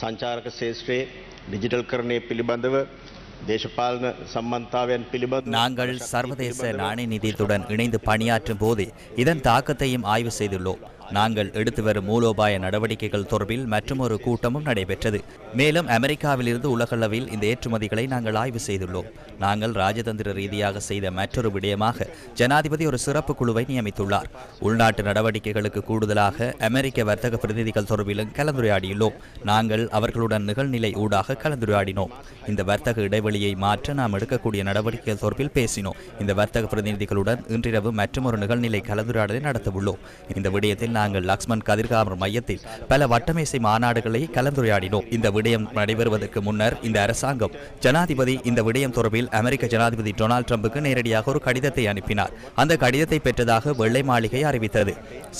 සංචාරක ශේෂත්‍රයේ ඩිජිටල් කරණය පිළිබඳව දේශපාලන සම්බන්ධතාවයන් පිළිබඳ நாங்கள் சர்வதேச நாணய நிதியத்துடன் இணைந்து பணியாற்றும் போது இதன் தாக்கத்தையும் ஆய்வு செய்துள்ளோம் நாங்கள் எடுத்து வரும் மூலோபாய நடவடிக்கைகள் தொடர்பில் மற்றொரு கூட்டமும் நடைபெற்றது. மேலும் அமெரிக்காவிலிருந்து உலகளவில் இந்த ஏற்றுமதிகளை நாங்கள் ஆய்வு செய்துள்ளோம். நாங்கள் ராஜதந்திர ரீதியாக செய்த மற்றொரு விடயமாக ஜனாதிபதி ஒரு சிறப்பு குழுவை நியமித்துள்ளார். உள்நாட்டு நடவடிக்கைகளுக்கு கூடுதலாக அமெரிக்க வர்த்தக பிரதிநிதிகள் தொடர்பிலும் கலந்துரையாடியுள்ளோம். நாங்கள் அவர்களுடன் நிகழ்நிலை ஊடாக கலந்துரையாடினோம். இந்த வர்த்தக இடைவெளியை மாற்ற நாம் எடுக்கக்கூடிய நடவடிக்கைகள் தொடர்பில் பேசினோம். இந்த வர்த்தக பிரதிநிதிகளுடன் இன்றிரவு மற்றொரு நிகழ்நிலை கலந்துரையாடலை நடத்தவுள்ளோம். இந்த விடயத்தில் நாங்கள் லக்ஷ்மண் கதிர்காமர் மையத்தில் பல வட்டமேசை மாநாடுகளை கலந்துரையாடினோம். இந்த விடயம் நடைபெறுவதற்கு முன்னர் இந்த அரசாங்கம் ஜனாதிபதி இந்த விடயம் தொடர்பில் அமெரிக்க ஜனாதிபதி டொனால்டு ட்ரம்புக்கு நேரடியாக ஒரு கடிதத்தை அனுப்பினார். அந்த கடிதத்தை பெற்றதாக வெள்ளை மாளிகை அறிவித்தது.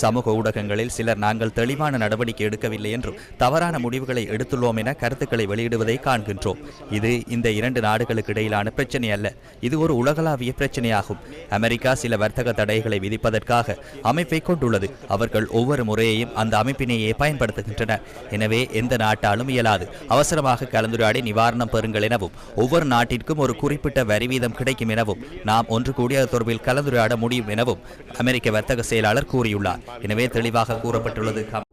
சமூக ஊடகங்களில் சிலர் நாங்கள் தெளிவான நடவடிக்கை எடுக்கவில்லை என்றும் தவறான முடிவுகளை எடுத்துள்ளோம் என கருத்துக்களை வெளியிடுவதை காண்கின்றோம். இது இந்த இரண்டு நாடுகளுக்கு இடையிலான பிரச்சனை அல்ல. இது ஒரு உலகளாவிய பிரச்சனையாகும். அமெரிக்கா சில வர்த்தக தடைகளை விதிப்பதற்காக அமைப்பை கொண்டுள்ளது. அவர்கள் ஒவ்வொரு முறையையும் அந்த அமைப்பினையே பயன்படுத்துகின்றன. எனவே எந்த நாட்டாலும் இயலாது. அவசரமாக கலந்துரையாடி நிவாரணம் பெறுங்கள் எனவும் ஒவ்வொரு நாட்டிற்கும் ஒரு குறிப்பிட்ட வரி வீதம் கிடைக்கும் எனவும் நாம் ஒன்று கூடிய தொடர்பில் கலந்துரையாட முடியும் எனவும் அமெரிக்க வர்த்தக செயலாளர் கூறியுள்ளார். எனவே தெளிவாக கூறப்பட்டுள்ளது